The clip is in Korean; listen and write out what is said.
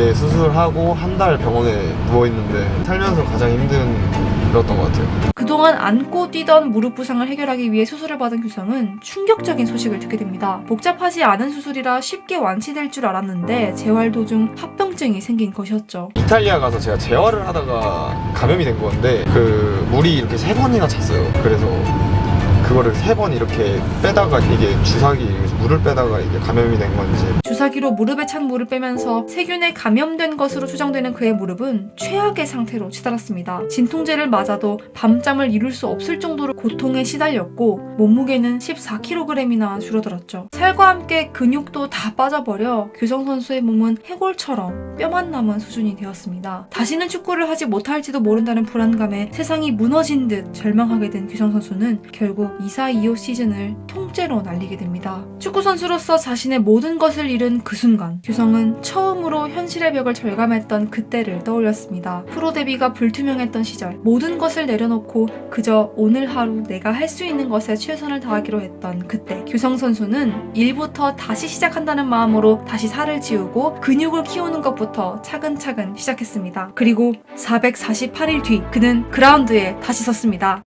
그때 수술하고 한 달 병원에 누워 있는데 살면서 가장 힘들었던 것 같아요. 그동안 안고 뛰던 무릎 부상을 해결하기 위해 수술을 받은 규성은 충격적인 소식을 듣게 됩니다. 복잡하지 않은 수술이라 쉽게 완치될 줄 알았는데 재활 도중 합병증이 생긴 것이었죠. 이탈리아 가서 제가 재활을 하다가 감염이 된 건데 그 물이 이렇게 세 번이나 찼어요. 그래서 그거를 세 번 이렇게 빼다가 이게 주사기 물을 빼다가 이게 감염이 된 건지 주사기로 무릎에 찬 물을 빼면서 세균에 감염된 것으로 추정되는 그의 무릎은 최악의 상태로 치달았습니다. 진통제를 맞아도 밤잠을 이룰 수 없을 정도로 고통에 시달렸고 몸무게는 14kg이나 줄어들었죠. 살과 함께 근육도 다 빠져버려 규성 선수의 몸은 해골처럼 뼈만 남은 수준이 되었습니다. 다시는 축구를 하지 못할지도 모른다는 불안감에 세상이 무너진 듯 절망하게 된 규성 선수는 결국 2사2호 시즌을 통째로 날리게 됩니다. 축구 선수로서 자신의 모든 것을 잃은 그 순간 규성은 처음으로 현실의 벽을 절감했던 그때를 떠올렸습니다. 프로 데뷔가 불투명했던 시절 모든 것을 내려놓고 그저 오늘 하루 내가 할 수 있는 것에 최선을 다하기로 했던 그때 규성 선수는 일부터 다시 시작한다는 마음으로 다시 살을 지우고 근육을 키우는 것부터 차근차근 시작했습니다. 그리고 448일 뒤 그는 그라운드에 다시 섰습니다.